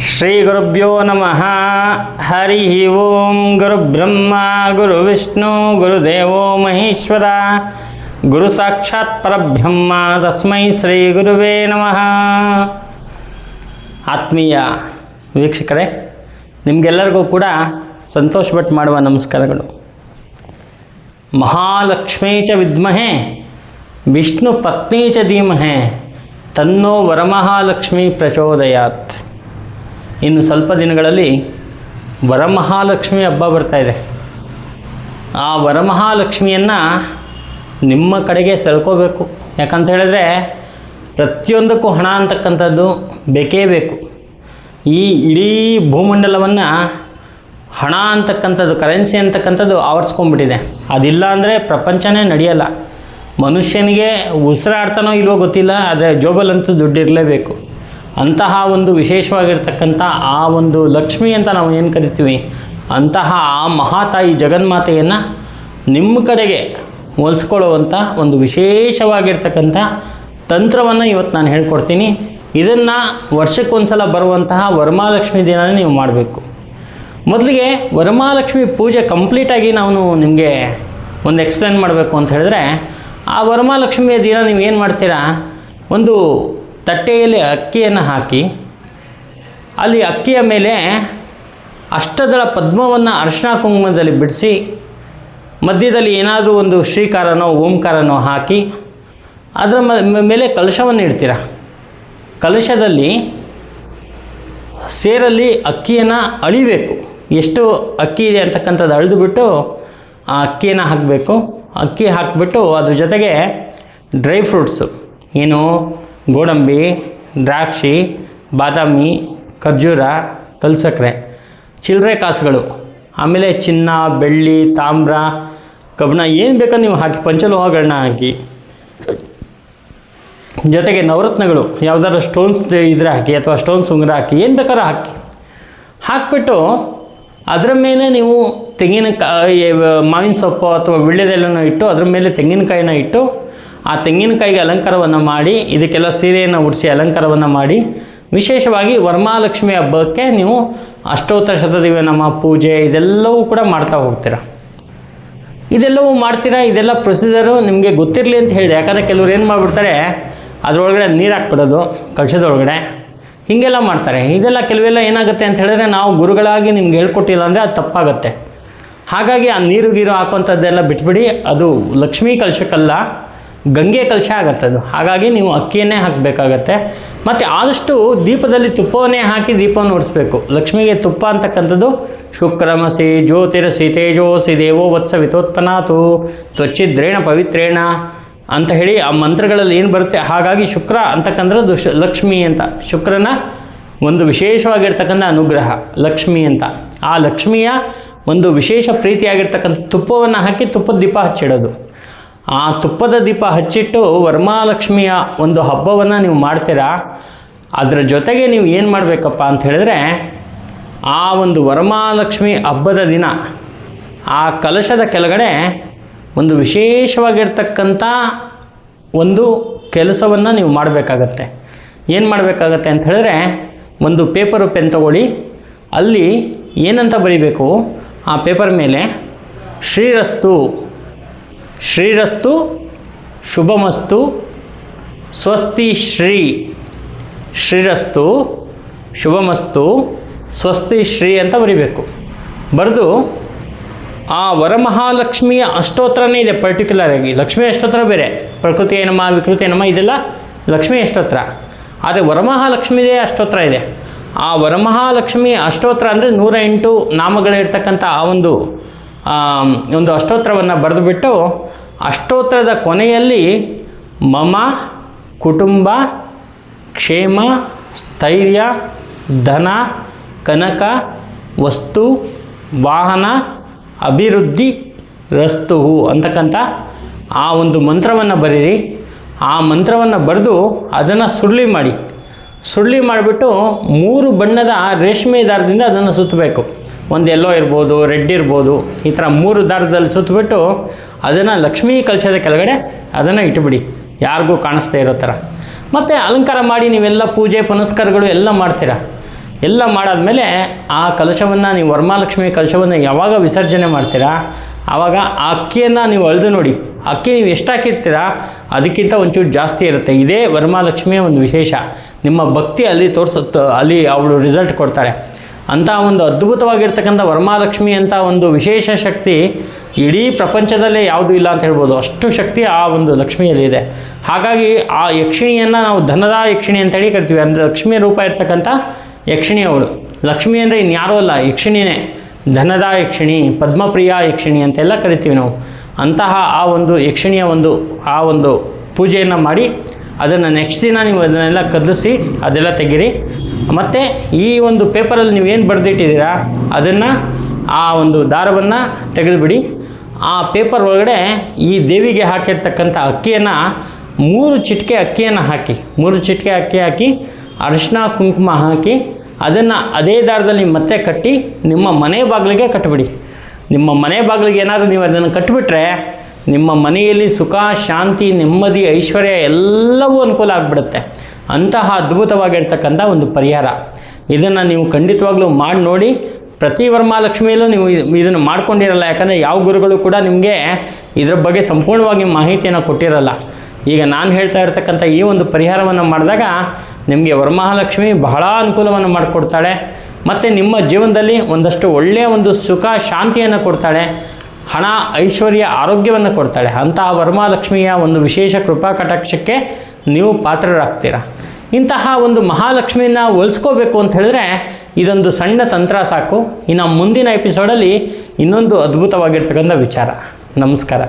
ಶ್ರೀಗುರುಭ್ಯೋ ನಮಃ. ಹರಿ ಓಂ ಗುರುಬ್ರಹ್ಮ ಗುರುವಿಷ್ಣು ಗುರುದೇವೋ ಮಹೇಶ್ವರ. ಗುರು ಸಾಕ್ಷಾತ್ ಪರಬ್ರಹ್ಮ, ತಸ್ಮೈ ಶ್ರೀ ಗುರುವೇ ನಮಃ. ಆತ್ಮೀಯ ವೀಕ್ಷಕರೇ, ನಿಮಗೆಲ್ಲರಿಗೂ ಕೂಡ ಸಂತೋಷ ಭಟ್ ಮಾಡುವ ನಮಸ್ಕಾರಗಳು. ಮಹಾಲಕ್ಷ್ಮೀ ಚ ವಿದ್ಮಹೆ, ವಿಷ್ಣು ಪತ್ನಿ ಚ ಧೀಮಹೆ, ತನ್ನೋ ವರಮಹಾಲಕ್ಷ್ಮಿ ಪ್ರಚೋದಯಾತ್. ಇನ್ನು ಸ್ವಲ್ಪ ದಿನಗಳಲ್ಲಿ ವರಮಹಾಲಕ್ಷ್ಮಿ ಹಬ್ಬ ಬರ್ತಾ ಇದೆ. ಆ ವರಮಹಾಲಕ್ಷ್ಮಿಯನ್ನು ನಿಮ್ಮ ಕಡೆಗೆ ಸೆಳ್ಕೋಬೇಕು. ಯಾಕಂತ ಹೇಳಿದ್ರೆ ಪ್ರತಿಯೊಂದಕ್ಕೂ ಹಣ ಅಂತಕ್ಕಂಥದ್ದು ಬೇಕೇ ಬೇಕು. ಈ ಇಡೀ ಭೂಮಂಡಲವನ್ನು ಹಣ ಅಂತಕ್ಕಂಥದ್ದು ಕರೆನ್ಸಿ ಅಂತಕ್ಕಂಥದ್ದು ಆವರಿಸ್ಕೊಂಡ್ಬಿಟ್ಟಿದೆ. ಅದಿಲ್ಲ ಅಂದರೆ ಪ್ರಪಂಚನೇ ನಡೆಯಲ್ಲ. ಮನುಷ್ಯನಿಗೆ ಉಸಿರಾಡ್ತಾನೋ ಇಲ್ವೋ ಗೊತ್ತಿಲ್ಲ, ಆದರೆ ಜೋಬಲ್ಲಂತೂ ದುಡ್ಡು ಇರಲೇಬೇಕು ಅಂತಹ ಒಂದು ವಿಶೇಷವಾಗಿರ್ತಕ್ಕಂಥ ಆ ಒಂದು ಲಕ್ಷ್ಮಿ ಅಂತ ನಾವು ಏನು ಕರಿತೀವಿ? ಅಂತಹ ಆ ಮಹಾತಾಯಿ ಜಗನ್ಮಾತೆಯನ್ನು ನಿಮ್ಮ ಕಡೆಗೆ ಹೋಲಿಸ್ಕೊಳ್ಳುವಂಥ ಒಂದು ವಿಶೇಷವಾಗಿರ್ತಕ್ಕಂಥ ತಂತ್ರವನ್ನು ಇವತ್ತು ನಾನು ಹೇಳ್ಕೊಡ್ತೀನಿ. ಇದನ್ನು ವರ್ಷಕ್ಕೊಂದ್ಸಲ ಬರುವಂತಹ ವರಮಹಾಲಕ್ಷ್ಮಿ ದಿನನೇ ನೀವು ಮಾಡಬೇಕು. ಮೊದಲಿಗೆ ವರಮಹಾಲಕ್ಷ್ಮಿ ಪೂಜೆ ಕಂಪ್ಲೀಟಾಗಿ ನಾನು ನಿಮಗೆ ಒಂದು ಎಕ್ಸ್ಪ್ಲೇನ್ ಮಾಡಬೇಕು ಅಂತ ಹೇಳಿದ್ರೆ, ಆ ವರಮಹಾಲಕ್ಷ್ಮಿಯ ದಿನ ನೀವು ಏನು ಮಾಡ್ತೀರಾ? ಒಂದು ತಟ್ಟೆಯಲ್ಲಿ ಅಕ್ಕಿಯನ್ನು ಹಾಕಿ, ಅಲ್ಲಿ ಅಕ್ಕಿಯ ಮೇಲೆ ಅಷ್ಟದಳ ಪದ್ಮವನ್ನು ಅರ್ಶಿನ ಕುಂಕುಮದಲ್ಲಿ ಬಿಡಿಸಿ, ಮಧ್ಯದಲ್ಲಿ ಏನಾದರೂ ಒಂದು ಶ್ರೀಕಾರನೋ ಓಂಕಾರನೋ ಹಾಕಿ, ಅದರ ಮೇಲೆ ಕಲಶವನ್ನು ಇಡ್ತೀರ? ಕಲಶದಲ್ಲಿ ಸೇರಲ್ಲಿ ಅಕ್ಕಿಯನ್ನು ಅಳಿಬೇಕು. ಎಷ್ಟು ಅಕ್ಕಿ ಇದೆ ಅಂತಕ್ಕಂಥದ್ದು ಅಳಿದುಬಿಟ್ಟು ಆ ಅಕ್ಕಿಯನ್ನು ಹಾಕಬೇಕು. ಅಕ್ಕಿ ಹಾಕಿಬಿಟ್ಟು ಅದ್ರ ಜೊತೆಗೆ ಡ್ರೈ ಫ್ರೂಟ್ಸು. ಏನು? ಗೋಡಂಬಿ, ದ್ರಾಕ್ಷಿ, ಬಾದಾಮಿ, ಖರ್ಜೂರ ಕಲ್ಸಕ್ಕರೆ ಚಿಲ್ಲರೆ ಕಾಸುಗಳು, ಆಮೇಲೆ ಚಿನ್ನ, ಬೆಳ್ಳಿ, ತಾಮ್ರ, ಕಬ್ಬಣ, ಏನು ಬೇಕೋ ನೀವು ಹಾಕಿ, ಪಂಚಲೋಹಗಳನ್ನ ಹಾಕಿ. ಜೊತೆಗೆ ನವರತ್ನಗಳು, ಯಾವ್ದಾದ್ರು ಸ್ಟೋನ್ಸ್ ಇದ್ರೆ ಹಾಕಿ, ಅಥವಾ ಸ್ಟೋನ್ಸ್ ಉಂಗುರ ಹಾಕಿ, ಏನು ಬೇಕಾದ್ರೂ ಹಾಕಿ. ಹಾಕಿಬಿಟ್ಟು ಅದರ ಮೇಲೆ ನೀವು ತೆಂಗಿನಕಾಯಿ, ಮಾವಿನ ಸೊಪ್ಪು ಅಥವಾ ವಿಳ್ಳೆದೆಲ್ಲನೂ ಇಟ್ಟು, ಅದರ ಮೇಲೆ ತೆಂಗಿನಕಾಯಿನ ಇಟ್ಟು ಆ ತೆಂಗಿನಕಾಯಿಗೆ ಅಲಂಕಾರವನ್ನು ಮಾಡಿ, ಇದಕ್ಕೆಲ್ಲ ಸೀರೆಯನ್ನು ಉಡಿಸಿ ಅಲಂಕಾರವನ್ನು ಮಾಡಿ, ವಿಶೇಷವಾಗಿ ವರಮಹಾಲಕ್ಷ್ಮಿ ಹಬ್ಬಕ್ಕೆ ನೀವು ಅಷ್ಟೋತ್ತರ ಶತದಿವೆ ನಮ್ಮ ಪೂಜೆ ಇದೆಲ್ಲವೂ ಕೂಡ ಮಾಡ್ತಾ ಹೋಗ್ತೀರಾ? ಇದೆಲ್ಲವೂ ಮಾಡ್ತೀರಾ? ಇದೆಲ್ಲ ಪ್ರೊಸೀಜರು ನಿಮಗೆ ಗೊತ್ತಿರಲಿ ಅಂತ ಹೇಳಿ ಯಾಕಂದರೆ ಕೆಲವ್ರು ಏನು ಮಾಡಿಬಿಡ್ತಾರೆ, ಅದರೊಳಗಡೆ ನೀರು ಹಾಕ್ಬಿಡೋದು ಕಳಶದೊಳಗಡೆ ಹೀಗೆಲ್ಲ ಮಾಡ್ತಾರೆ. ಇದೆಲ್ಲ ಕೆಲವೆಲ್ಲ ಏನಾಗುತ್ತೆ ಅಂತ ಹೇಳಿದ್ರೆ ನಾವು ಗುರುಗಳಾಗಿ ನಿಮ್ಗೆ ಹೇಳ್ಕೊಟ್ಟಿಲ್ಲ ಅಂದರೆ ಅದು ತಪ್ಪಾಗುತ್ತೆ. ಹಾಗಾಗಿ ಆ ನೀರು ಗೀರು ಹಾಕುವಂಥದ್ದೆಲ್ಲ ಬಿಟ್ಬಿಡಿ. ಅದು ಲಕ್ಷ್ಮೀ ಕಲಶಕ್ಕಲ್ಲ. ಗಂಗೆ ಕಲಶ ಆಗತ್ತೆ ಅದು. ಹಾಗಾಗಿ ನೀವು ಅಕ್ಕಿಯನ್ನೇ ಹಾಕಬೇಕಾಗತ್ತೆ. ಮತ್ತು ಆದಷ್ಟು ದೀಪದಲ್ಲಿ ತುಪ್ಪವನ್ನೇ ಹಾಕಿ ದೀಪವನ್ನು ಉಡಿಸ್ಬೇಕು ಲಕ್ಷ್ಮಿಗೆ ತುಪ್ಪ ಅಂತಕ್ಕಂಥದ್ದು, ಶುಕ್ರಮಸಿ ಜ್ಯೋತಿರಸಿ ತೇಜೋಸಿ ದೇವೋ ವತ್ಸ ವಿತೋತ್ಪನಾತು ತ್ವಚ್ಚಿದ್ರೇಣ ಪವಿತ್ರೇಣ ಅಂತ ಹೇಳಿ ಆ ಮಂತ್ರಗಳಲ್ಲಿ ಏನು ಬರುತ್ತೆ? ಹಾಗಾಗಿ ಶುಕ್ರ ಅಂತಕ್ಕಂಥದ್ದು ಲಕ್ಷ್ಮಿ ಅಂತ. ಶುಕ್ರನ ಒಂದು ವಿಶೇಷವಾಗಿರ್ತಕ್ಕಂಥ ಅನುಗ್ರಹ, ಲಕ್ಷ್ಮಿ ಅಂತ. ಆ ಲಕ್ಷ್ಮಿಯ ಒಂದು ವಿಶೇಷ ಪ್ರೀತಿಯಾಗಿರ್ತಕ್ಕಂಥ ತುಪ್ಪವನ್ನು ಹಾಕಿ ತುಪ್ಪದ ದೀಪ ಹಚ್ಚಿಡೋದು. ಆ ತುಪ್ಪದ ದೀಪ ಹಚ್ಚಿಟ್ಟು ವರ್ಮಾಲಕ್ಷ್ಮಿಯ ಒಂದು ಹಬ್ಬವನ್ನು ನೀವು ಮಾಡ್ತೀರಾ? ಅದರ ಜೊತೆಗೆ ನೀವು ಏನು ಮಾಡಬೇಕಪ್ಪ ಅಂತ ಹೇಳಿದ್ರೆ, ಆ ಒಂದು ವರಮಹಾಲಕ್ಷ್ಮಿ ಹಬ್ಬದ ದಿನ, ಆ ಕಲಶದ ಕೆಳಗಡೆ ಒಂದು ವಿಶೇಷವಾಗಿರ್ತಕ್ಕಂಥ ಒಂದು ಕೆಲಸವನ್ನು ನೀವು ಮಾಡಬೇಕಾಗತ್ತೆ. ಏನು ಮಾಡಬೇಕಾಗತ್ತೆ ಅಂತ ಹೇಳಿದ್ರೆ, ಒಂದು ಪೇಪರು ಪೆನ್ ತಗೊಳ್ಳಿ. ಅಲ್ಲಿ ಏನಂತ ಬರೀಬೇಕು? ಆ ಪೇಪರ್ ಮೇಲೆ ಶ್ರೀರಸ್ತು ಶ್ರೀರಸ್ತು, ಶುಭಮಸ್ತು, ಸ್ವಸ್ತಿ ಶ್ರೀ ಶ್ರೀರಸ್ತು, ಶುಭಮಸ್ತು, ಸ್ವಸ್ತಿ ಶ್ರೀ ಅಂತ ಬರಿಬೇಕು. ಬರೆದು, ಆ ವರಮಹಾಲಕ್ಷ್ಮಿಯ ಅಷ್ಟೋತ್ರನೇ ಇದೆ ಪರ್ಟಿಕ್ಯುಲರ್ ಆಗಿ. ಲಕ್ಷ್ಮೀ ಅಷ್ಟೋತ್ರ ಬೇರೆ. ಪ್ರಕೃತಿ ಏನಮ್ಮ, ವಿಕೃತಿ ಏನಮ್ಮ, ಇದೆಲ್ಲ ಲಕ್ಷ್ಮೀ ಅಷ್ಟೋತ್ರ. ಆದರೆ ವರಮಹಾಲಕ್ಷ್ಮಿದೇ ಅಷ್ಟೋತ್ರ ಇದೆ. ಆ ವರಮಹಾಲಕ್ಷ್ಮಿ ಅಷ್ಟೋತ್ರ ಅಂದರೆ ನೂರ ಎಂಟು ನಾಮಗಳಿರ್ತಕ್ಕಂಥ ಆ ಒಂದು ಒಂದು ಅಷ್ಟೋತ್ರವನ್ನು ಬರೆದುಬಿಟ್ಟು ಅಷ್ಟೋತ್ರದ ಕೊನೆಯಲ್ಲಿ ಮಮ, ಕುಟುಂಬ, ಕ್ಷೇಮ, ಸ್ಥೈರ್ಯ, ಧನ, ಕನಕ, ವಸ್ತು, ವಾಹನ, ಅಭಿವೃದ್ಧಿ, ರಸ್ತು ಅಂತಕ್ಕಂಥ ಆ ಒಂದು ಮಂತ್ರವನ್ನು ಬರೀರಿ. ಆ ಮಂತ್ರವನ್ನು ಬರೆದು ಅದನ್ನು ಸುರುಳಿ ಮಾಡಿ. ಸುರುಳಿ ಮಾಡಿಬಿಟ್ಟು ಮೂರು ಬಣ್ಣದ ರೇಷ್ಮೆ ದಾರದಿಂದ ಅದನ್ನು ಸುತ್ತಬೇಕು. ಒಂದು ಎಲ್ಲೋ ಇರ್ಬೋದು ರೆಡ್ ಇರ್ಬೋದು, ಈ ಥರ ಮೂರು ದಾರದಲ್ಲಿ ಸುತ್ತಬಿಟ್ಟು ಅದನ್ನು ಲಕ್ಷ್ಮೀ ಕಲಶದ ಕೆಳಗಡೆ ಅದನ್ನು ಇಟ್ಬಿಡಿ. ಯಾರಿಗೂ ಕಾಣಿಸ್ದೇ ಇರೋ ಥರ ಮತ್ತು ಅಲಂಕಾರ ಮಾಡಿ ನೀವೆಲ್ಲ ಪೂಜೆ, ಪುನಸ್ಕಾರಗಳು ಎಲ್ಲ ಮಾಡ್ತೀರಾ? ಎಲ್ಲ ಮಾಡಾದಮೇಲೆ ಆ ಕಲಶವನ್ನು ನೀವು ವರಮಹಾಲಕ್ಷ್ಮಿ ಕಲಶವನ್ನು ಯಾವಾಗ ವಿಸರ್ಜನೆ ಮಾಡ್ತೀರಾ? ಆವಾಗ ಆ ಅಕ್ಕಿಯನ್ನು ನೀವು ಅಳೆದು ನೋಡಿ. ಅಕ್ಕಿ ನೀವು ಎಷ್ಟು ಹಾಕಿರ್ತೀರಾ? ಅದಕ್ಕಿಂತ ಒಂಚೂರು ಜಾಸ್ತಿ ಇರುತ್ತೆ. ಇದೇ ವರಮಹಾಲಕ್ಷ್ಮಿಯ ಒಂದು ವಿಶೇಷ. ನಿಮ್ಮ ಭಕ್ತಿ ಅಲ್ಲಿ ತೋರಿಸುತ್ತೆ, ಅಲ್ಲಿ ಅವಳು ರಿಸಲ್ಟ್ ಕೊಡ್ತಾಳೆ ಅಂಥ ಒಂದು ಅದ್ಭುತವಾಗಿರ್ತಕ್ಕಂಥ ವರಮಹಾಲಕ್ಷ್ಮಿ ಅಂತ ಒಂದು ವಿಶೇಷ ಶಕ್ತಿ ಇಡೀ ಪ್ರಪಂಚದಲ್ಲೇ ಯಾವುದೂ ಇಲ್ಲ ಅಂತ ಹೇಳ್ಬೋದು. ಅಷ್ಟು ಶಕ್ತಿ ಆ ಒಂದು ಲಕ್ಷ್ಮಿಯಲ್ಲಿದೆ ಹಾಗಾಗಿ ಆ ಯಕ್ಷಿಣಿಯನ್ನು ನಾವು ಧನದ ಯಕ್ಷಿಣಿ ಅಂತೇಳಿ ಕರಿತೀವಿ. ಅಂದರೆ ಲಕ್ಷ್ಮಿಯ ರೂಪ ಇರ್ತಕ್ಕಂಥ ಯಕ್ಷಿಣಿ ಅವಳು. ಲಕ್ಷ್ಮಿ ಅಂದರೆ ಇನ್ಯಾರೂ ಅಲ್ಲ, ಯಕ್ಷಿಣಿನೇ. ಧನದ ಯಕ್ಷಿಣಿ, ಪದ್ಮಪ್ರಿಯ ಯಕ್ಷಿಣಿ ಅಂತೆಲ್ಲ ಕರಿತೀವಿ ನಾವು. ಅಂತಹ ಆ ಒಂದು ಯಕ್ಷಿಣಿಯ ಒಂದು, ಆ ಒಂದು ಪೂಜೆಯನ್ನು ಮಾಡಿ ಅದನ್ನು ನೆಕ್ಸ್ಟ್ ದಿನ ನೀವು ಅದನ್ನೆಲ್ಲ ಕದಲಿಸಿ ಅದೆಲ್ಲ ತೆಗೀರಿ. ಮತ್ತು ಈ ಒಂದು ಪೇಪರಲ್ಲಿ ಏನು ಬರೆದಿಟ್ಟಿದ್ದೀರಾ? ಅದನ್ನು ಆ ಒಂದು ದಾರವನ್ನು ತೆಗೆದುಬಿಡಿ. ಆ ಪೇಪರ್ ಒಳಗಡೆ ಈ ದೇವಿಗೆ ಹಾಕಿರ್ತಕ್ಕಂಥ ಅಕ್ಕಿಯನ್ನು ಮೂರು ಚಿಟಿಕೆ ಅಕ್ಕಿಯನ್ನು ಹಾಕಿ, ಮೂರು ಚಿಟಿಕೆ ಅಕ್ಕಿ ಹಾಕಿ ಅರಿಶಿನ ಕುಂಕುಮ ಹಾಕಿ, ಅದನ್ನು ಅದೇ ದಾರದಲ್ಲಿ ಮತ್ತೆ ಕಟ್ಟಿ ನಿಮ್ಮ ಮನೆ ಬಾಗಿಲಿಗೆ ಕಟ್ಟಿಬಿಡಿ ನಿಮ್ಮ ಮನೆ ಬಾಗಿಲಿಗೆ ಏನಾದರೂ ನೀವು ಅದನ್ನು ಕಟ್ಟಿಬಿಟ್ರೆ ನಿಮ್ಮ ಮನೆಯಲ್ಲಿ ಸುಖ, ಶಾಂತಿ, ನೆಮ್ಮದಿ, ಐಶ್ವರ್ಯ ಎಲ್ಲವೂ ಅನುಕೂಲ ಆಗಿಬಿಡುತ್ತೆ. ಅಂತಹ ಅದ್ಭುತವಾಗಿರ್ತಕ್ಕಂಥ ಒಂದು ಪರಿಹಾರ. ಇದನ್ನು ನೀವು ಖಂಡಿತವಾಗ್ಲೂ ಮಾಡಿ ನೋಡಿ, ಪ್ರತಿ ವರ್ಮಾಲಕ್ಷ್ಮಿಯಲ್ಲೂ ನೀವು ಇದ್- ಇದನ್ನು ಮಾಡ್ಕೊಂಡಿರಲ್ಲ, ಯಾಕಂದರೆ ಯಾವ ಗುರುಗಳು ಕೂಡ ನಿಮಗೆ ಇದರ ಬಗ್ಗೆ ಸಂಪೂರ್ಣವಾಗಿ ಮಾಹಿತಿಯನ್ನು ಕೊಟ್ಟಿರಲ್ಲ. ಈಗ ನಾನು ಹೇಳ್ತಾ ಇರ್ತಕ್ಕಂಥ ಈ ಒಂದು ಪರಿಹಾರವನ್ನು ಮಾಡಿದಾಗ ನಿಮಗೆ ವರಮಹಾಲಕ್ಷ್ಮಿ ಬಹಳ ಅನುಕೂಲವನ್ನು ಮಾಡಿಕೊಡ್ತಾಳೆ, ಮತ್ತು ನಿಮ್ಮ ಜೀವನದಲ್ಲಿ ಒಂದಷ್ಟು ಒಳ್ಳೆಯ ಒಂದು ಸುಖ, ಶಾಂತಿಯನ್ನು ಕೊಡ್ತಾಳೆ. ಹಣ ಐಶ್ವರ್ಯ ಆರೋಗ್ಯವನ್ನು ಕೊಡ್ತಾಳೆ. ಅಂತಹ ವರಮಹಾಲಕ್ಷ್ಮಿಯ ಒಂದು ವಿಶೇಷ ಕೃಪಾ ಕಟಾಕ್ಷಕ್ಕೆ ನೀವು ಪಾತ್ರರಾಗ್ತೀರಾ? ಇಂತಹ ಒಂದು ಮಹಾಲಕ್ಷ್ಮಿಯನ್ನು ಒಲಿಸ್ಕೋಬೇಕು ಅಂತ ಹೇಳಿದ್ರೆ ಇದೊಂದು ಸಣ್ಣ ತಂತ್ರ ಸಾಕು. ಇನ್ನು ಮುಂದಿನ ಎಪಿಸೋಡಲ್ಲಿ ಇನ್ನೊಂದು ಅದ್ಭುತವಾಗಿರ್ತಕ್ಕಂಥ ವಿಚಾರ. ನಮಸ್ಕಾರ.